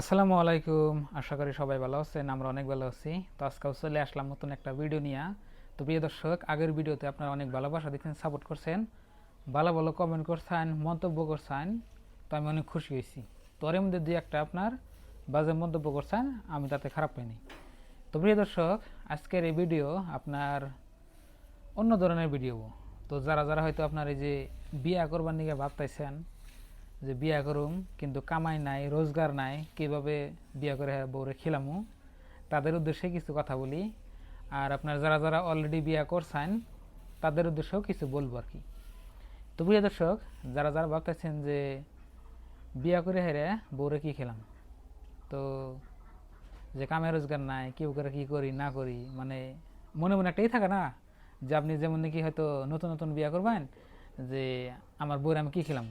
আসসালামু আলাইকুম। আশা করি সবাই ভালো আছেন, আমরা অনেক ভালো আছি। তো আজকাল চলে আসলাম নতুন একটা ভিডিও নিয়ে। তো প্রিয় দর্শক, আগের ভিডিওতে আপনারা অনেক ভালোবাসা দিচ্ছেন সাপোর্ট করছেন। ভালো ভালো কমেন্ট করছেন, মন্তব্য করছেন। তো আমি অনেক খুশি হয়েছি। তো এর মধ্যে দুই একটা আপনার বাজে মন্তব্য করছেন, আমি তাতে খারাপ পাইনি তো প্রিয় দর্শক, আজকের এই ভিডিও আপনার অন্য ধরনের ভিডিও তো যারা যারা হয়তো আপনার এই যে বিয়া করবার নিকে ভাবতাইছেন যে বিয়া করুম, কিন্তু কামাই নাই, রোজগার নাই, কীভাবে বিয়া করে বউরে খিলামু? তাদের উদ্দেশ্যে কিছু কথা বলি। আর আপনার যারা যারা অলরেডি বিয়া করছেন, তাদের উদ্দেশ্যেও কিছু বলব আর কি। তো প্রিয় দর্শক, যারা যারা ভাবতেছেন যে বিয়া করে হেরে বউরে কী খেলাম? তো যে কামে রোজগার নাই কেউ করে কী করি, না করি মানে মনে মনে একটাই থাকে না? যে আপনি যেমন নাকি হয়তো নতুন নতুন বিয়া করবেন, যে আমার বউরে আমি কী খেলাম?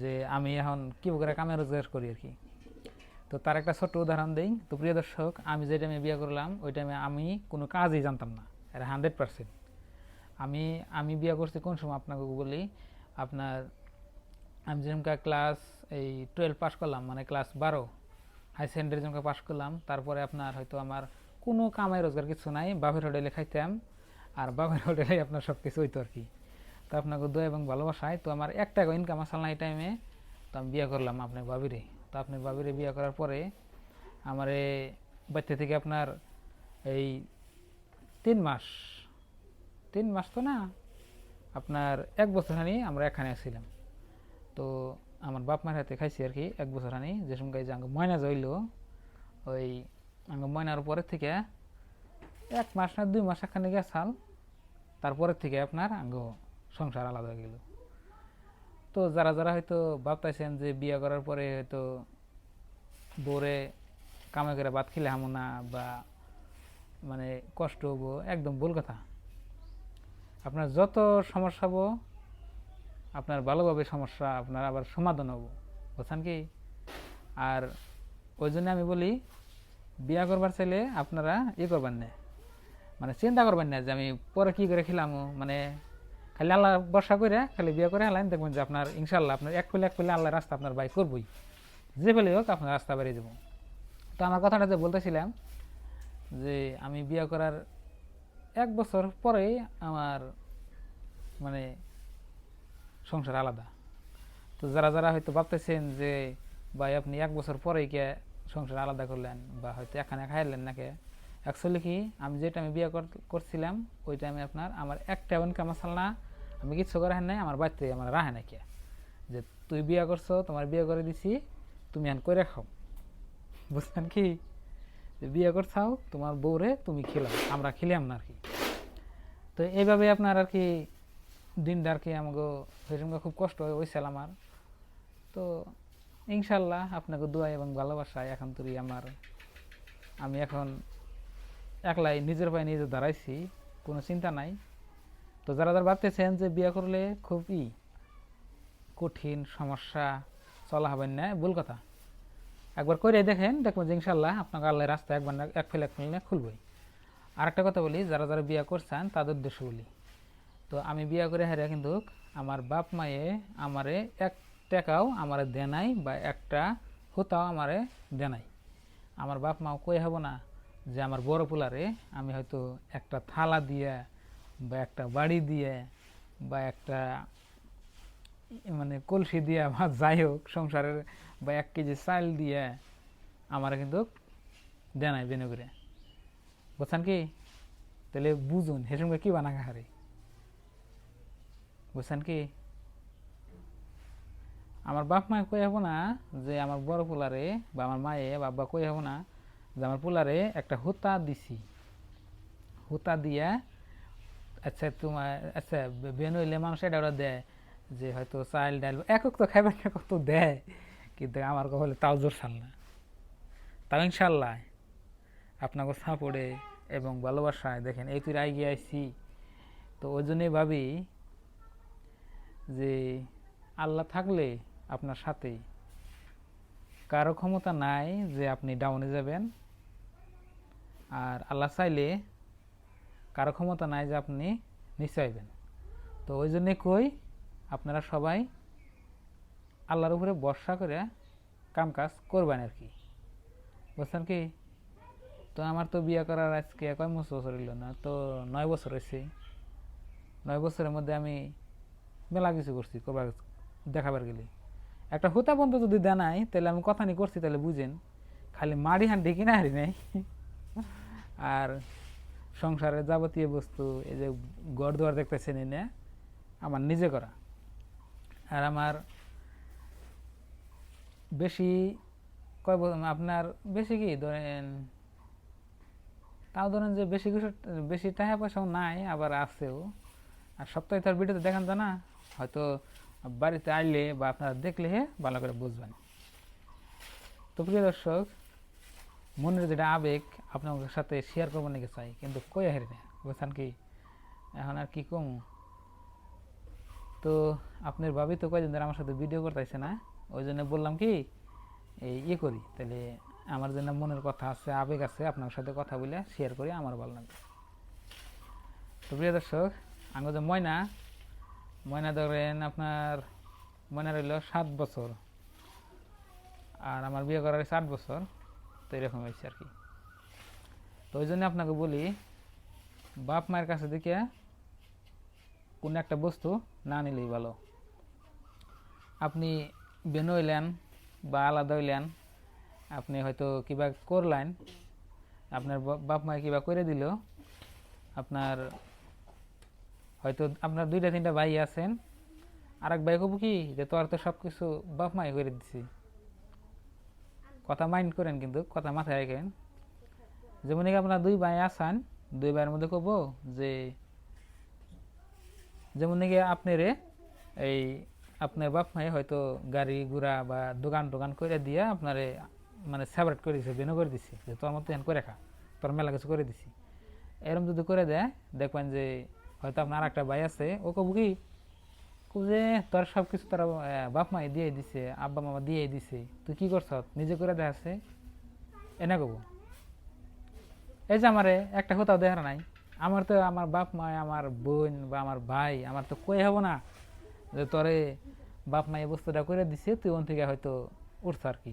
যে আমি এখন কি করে কামে রোজগার করি আর কি। তো তার একটা ছোট্ট উদাহরণ দিই। তো প্রিয় দর্শক, আমি যে টাইমে বিয়ে করলাম, ওই টাইমে আমি কোনো কাজই জানতাম না। এটা হান্ড্রেড পার্সেন্ট আমি আমি বিয়ে করছি কোন সময়? আপনাকে বলি, আপনার আমি যেরকম ক্লাস এই টুয়েলভ পাস করলাম মানে ক্লাস বারো হাই সেকেন্ডারি যেরকম পাস করলাম, তারপরে আপনার হয়তো আমার কোনো কামাই রোজগার কিছু নাই, বাপের হোটেলে খাইতাম, আর বাপের হোটেলে আপনার সব কিছু হইতো আর কি। তো আপনাকে দোয়া এবং ভালোবাসায়। তো আমার এক টাকা ইনকাম আসল না এই টাইমে তো আমি বিয়ে করলাম আপনার বাবিরে তো আপনার বাবিরে বিয়ে করার পরে আমার বাচ্চা থেকে আপনার এই তিন মাস তিন মাস তো না, আপনার এক বছর হানি আমরা এখানে ছিলাম তো আমার বাপ মার হাতে খাইছি আর কি এক বছর হানি যে সময় যে আঙ্গ ময়না জইল, ওই আঙ্গ ময়নার পরের থেকে এক মাস না দুই মাস এখানে গেছাল তারপরের থেকে আপনার আঙ্গ সংসার আলাদা হয়ে গেল। তো যারা যারা হয়তো ভাবতেছেন যে বিয়ে করার পরে হয়তো বউরে কামে করে ভাত খেলে হামো না বা মানে কষ্ট হব, একদম ভুল কথা। আপনার যত সমস্যা হব, আপনার ভালোভাবে সমস্যা, আপনার আবার সমাধান হব। বুঝছেন কি? আর ওই জন্য আমি বলি, বিয়া করবার চাইলে আপনারা ই করবেন না। মানে চিন্তা করবেন না যে আমি পরে কি করে খেলাম মানে খালি আল্লাহ বর্ষা করে, খালি বিয়ে করে হেলান দেখবেন যে আপনার ইনশাল্লাহ আপনার এক পেলে এক পেলে আল্লাহ রাস্তা আপনার বাই করবই। যে ফেলে হোক আপনার রাস্তা বেরিয়ে দেবো তো আমার কথাটা যে বলতেছিলাম যে আমি বিয়ে করার এক বছর পরেই আমার মানে সংসার আলাদা। তো যারা যারা হয়তো ভাবতেছেন যে, ভাই, আপনি এক বছর পরেই কে সংসার আলাদা করলেন বা হয়তো এখানে খাইলেন নাকি? অ্যাকচুয়ালি কি, আমি যে টাইমে বিয়ে কর- করছিলাম, ওই টাইমে আপনার আমার একটা ইনকাম আসল না আমি কিচ্ছু করে নাই, আমার বাড়িতে আমার রাহে নাই কে? যে তুই বিয়ে করছ, তোমার বিয়ে করে দিছি, তুমি এখন করে খাও। বুঝলেন কি? যে বিয়ে করছাও, তোমার বউরে তুমি খেলাম আমরা খেলাম না আর কি। তো এইভাবে আপনার আর কি দিনটা আর কি আমাকে খুব কষ্ট হয়েছিল আমার। তো ইনশাল্লাহ আপনাকে দোয়া এবং ভালোবাসায় এখন তুই আমার, আমি এখন একলাই নিজের পায়ে নিজে দাঁড়াইছি, কোনো চিন্তা নাই। তো যারা যারা ভাবতেছেন যে বিয়ে করলে খুবই কঠিন সমস্যা চলা হবে না, ভুল কথা। একবার করে দেখেন দেখবেন যে ইনশাল্লাহ আপনাকে আল্লাহ রাস্তা একবার না এক ফেলে এক ফেলে না খুলবই। আরেকটা কথা বলি, যারা যারা বিয়ে করছেন তাদের উদ্দেশ্য বলি। তো আমি বিয়ে করে হারে কিন্তু আমার বাপ মায়ে আমারে এক টাকাও আমারে দেনাই বা একটা হতাও আমারে দেনাই আমার বাপ মাও কই হব না যে আমার বড় পোলারে আমি হয়তো একটা থালা দিয়ে বা একটা বাড়ি দিয়ে বা একটা মানে কলসি দিয়ে বা যাই হোক সংসারের বা এক কেজি চাল দিয়ে আমার কিন্তু দেনাই বেনে করে বুঝছেন কি? তাহলে বুঝুন, হে সঙ্গে কি বানা হারে? বুঝছেন কি? আমার বাপ মায়ে কই হব না যে আমার বড় পোলারে বা আমার মায়ে বাবা কই হব না যে আমার পোলারে একটা হুতা দিছি। হুতা দিয়া আচ্ছা তোমার আচ্ছা বেন হইলে মানুষ এটা ওরা দেয় যে হয়তো চাল, ডাল, একক তো খাইবেন, একক তো দেয়। কিন্তু আমার কখলে তাও জোর না তাও ইনশাল্লাহ আপনাকে সাপোর্টে এবং ভালোবাসায় দেখেন, এই তুই গিয়ে আইসি তো ওই জন্যই ভাবি যে আল্লাহ থাকলে আপনার সাথে কারও ক্ষমতা নাই যে আপনি ডাউনে যাবেন। আর আল্লাহ চাইলে কারও ক্ষমতা নাই যে আপনি নিচে আইবেন তো ওই জন্যে কই আপনারা সবাই আল্লাহর উপরে বর্ষা করে কাম কাজ করবেন আর কি। বুঝছেন কি? তো আমার তো বিয়ে করার আজকে কয় বছর বছর হইল না, তো নয় বছর হয়েছে নয় বছরের মধ্যে আমি মেলা কিছু করছি করবার দেখাবার গেলে। একটা হুতা বন্ধ যদি দেনাই তাহলে আমি কথা নিয়ে করছি, তাহলে বুঝেন। খালি মাড়ি হান ঢেকে না হারি নাই। আর সংসারের যাবতীয় বস্তু, এই যে ঘর দুয়ার দেখতেছেন এনে আমার নিজে করা। আর আমার বেশি কয় আপনার বেশি কি? ধরেন, তাও ধরেন যে বেশি কিছু, বেশি টাকা পয়সাও নাই, আবার আছেও। আর সপ্তাহে তার ভিডিওতে দেখান তো না। হয়তো বাড়িতে আইলে বা আপনারা দেখলে হে ভালো করে বুঝবেন। তো প্রিয় দর্শক মনের যেটা আবেগ, আপনাদের সাথে শেয়ার করব নাকি চাই? কিন্তু কই হারি বুঝছেন কি, এখন আর কি কম? তো আপনার ভাবি তো কয়দিন ধরে আমার সাথে ভিডিও করতে করতেছে না, ওই জন্য বললাম কি, এই ইয়ে করি। তাহলে আমার জন্য মনের কথা আছে, আবেগ আছে, আপনার সাথে কথা বলে শেয়ার করি আমার ভালো লাগবে। তো প্রিয় দর্শক আঙ্গ যে ময়না ময়না ধরেন আপনার, ময়না রইল সাত বছর। আর আমার বিয়ে করার আট বছর। তো এরকম হয়েছে আর কি। তো ওই জন্য আপনাকে বলি, বাপ মায়ের কাছে দেখে কোনো একটা বস্তু না নিলেই ভালো। আপনি বেনো হইলেন বা আলাদা হইলেন, আপনি হয়তো কিবা করলেন, আপনার বাপ মায়ে কিবা করে দিল, আপনার হয়তো আপনার দুইটা তিনটা ভাই আছেন আর এক ভাই কব কি যে তোর তো সব কিছু বাপ মাই করে দিছি। কথা মাইন্ড করেন কিন্তু, কথা মাথায় রাখেন। যেমন আপনার দুই ভাই আসান দুই ভাইয়ের মধ্যে কব যে, যেমন নাকি আপনারে এই আপনার বাপ মাই হয়তো গাড়ি ঘোড়া বা দোকান টোকান করে দিয়ে আপনারে মানে সেপারেট করে দিছে বেনো করে দিছে, যে তোর মতো করে খা, তোর মেলা কিছু করে দিছি। এরম যদি করে দেয়, দেখবেন যে হয়তো আপনার আর একটা ভাই আছে, ও কব কি যে তোর সব কিছু তোর বাপ মাই দিয়ে দিছে, আব্বা মামা দিয়ে দিছে, তুই কি করছ? নিজে করে দেখাচ্ছে? এনে কব। এই যে আমারে একটা কোথাও দেখা নাই। আমার তো আমার বাপ মা আমার বোন বা আমার ভাই, আমার তো কই হব না? যে তোরে বাপ মা এই বস্তুটা করে দিছে, তুই ওন থেকে হয়তো উঠছ আর কি।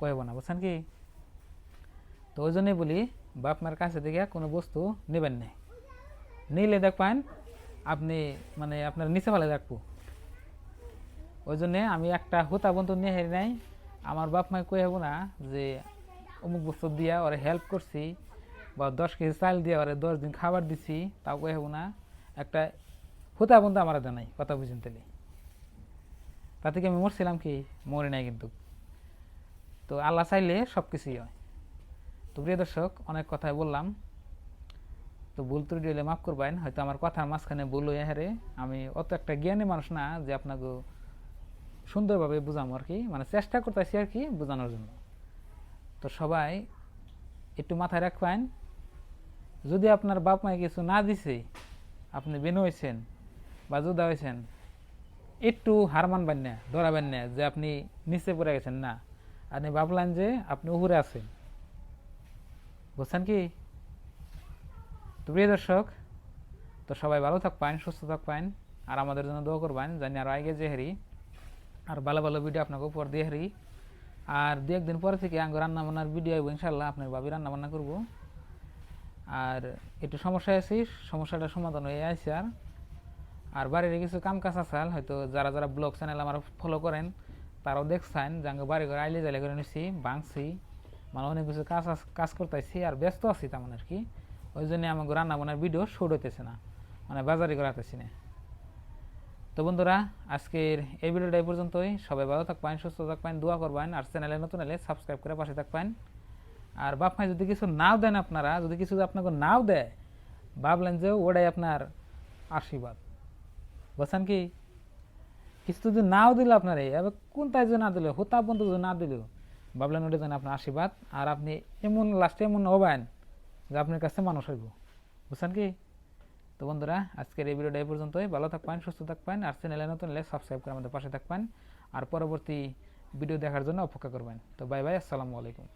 কই হব না, বুঝছেন কি? তো ওই জন্যই বলি, বাপ মার কাছে থেকে কোনো বস্তু নেবেন না। নিলে দেখবেন আপনি মানে আপনার নিচে ফেলে রাখব। ওই জন্যে আমি একটা হুতা বন্ধু নিয়ে হেরি নাই। আমার বাপ মায় কই হব না যে, অমুক বস্তু দিয়া ওরে হেল্প করছি, বা দশ কেজি চাল দিয়ে ওরে দশ দিন খাবার দিছি, তাও কই হব না। একটা হুতা বন্ধু আমার নাই, কথা বুঝুন তাহলে। তাতে কি আমি মরছিলাম কি, মরে নাই কিন্তু। তো আল্লাহ চাইলে সব কিছুই হয়। তো প্রিয় দর্শক, অনেক কথাই বললাম। তো ভুল ত্রুটি হলে মাফ করবেন, হয়তো আমার কথার মাঝখানে ভুল হয়ে হারে। আমি অত একটা জ্ঞানী মানুষ না যে আপনাকে সুন্দরভাবে বুঝাবো আর কি মানে চেষ্টা করতেছি আর কি বোঝানোর জন্য। তো সবাই একটু মাথায় রাখবেন, যদি আপনার বাপ মায় কিছু না দিছে, আপনি বেনু হয়েছেন বা জুদা হয়েছেন একটু হার মানবেন না, ধরাবেন না যে আপনি নিচে পড়ে গেছেন। না, আপনি ভাবলেন যে আপনি উপরে আছেন। বুঝছেন কি? তো প্রিয় দর্শক, তো সবাই ভালো থাকবেন, সুস্থ থাকবেন, আর আমাদের জন্য দোয়া করবেন জানি আরও আগে যে হেরি, আর ভালো ভালো ভিডিও আপনাকে উপর দিয়ে হেরি। আর দু একদিন পরে থেকে আঙ্গ রান্না বান্নার ভিডিও আইব ইনশাল্লাহ আপনার ভাবি রান্না বান্না করব। আর একটু সমস্যা আছি সমস্যাটা সমাধান হয়ে আছে আর। আর বাড়ির কিছু কাম কাজ আসাল হয়তো যারা যারা ব্লগ চ্যানেল আমার ফলো করেন, তারাও দেখছেন যে আঙ্গ বাড়ি ঘরে আইলে জালে করে নিছি, ভাঙছি মানে অনেক কিছু কাজ কাজ করতেছি, আর ব্যস্ত আছি তেমন আর কি। ওই জন্য আমাকে রান্না বান্নার ভিডিও শুট হইতেছে না। মানে বাজারে করাতেছি না। তো বন্ধুরা, আজকের এই ভিডিওটা এই পর্যন্তই। সবাই ভালো থাকবেন, সুস্থ থাকবেন, দোয়া করবেন, আর চ্যানেলে নতুন এলে সাবস্ক্রাইব করে পাশে থাকবেন। আর বাপ মাই যদি কিছু নাও দেন আপনারা, যদি কিছু আপনাকে নাও দেয়, ভাবলেন যে ওটাই আপনার আশীর্বাদ। বুঝছেন কি, কিছু যদি নাও দিল আপনার, এবার কোন তাই যে না দিল, হোতা বন্ধু যদি না দিল, ভাবলেন ওটা যেন আপনার আশীর্বাদ। আর আপনি এমন লাস্টে এমন হবেন যে আপনার কাছে মানুষ হইব। বুঝছেন কি? তো বন্ধুরা, আজকের এই ভিডিওটা এই পর্যন্তই। ভালো থাকবেন, সুস্থ থাকবেন, আর চ্যানেলে নতুন হলে সাবস্ক্রাইব করে আমাদের পাশে থাকবেন। আর পরবর্তী ভিডিও দেখার জন্য অপেক্ষা করবেন। তো বাই বাই আসসালামু আলাইকুম।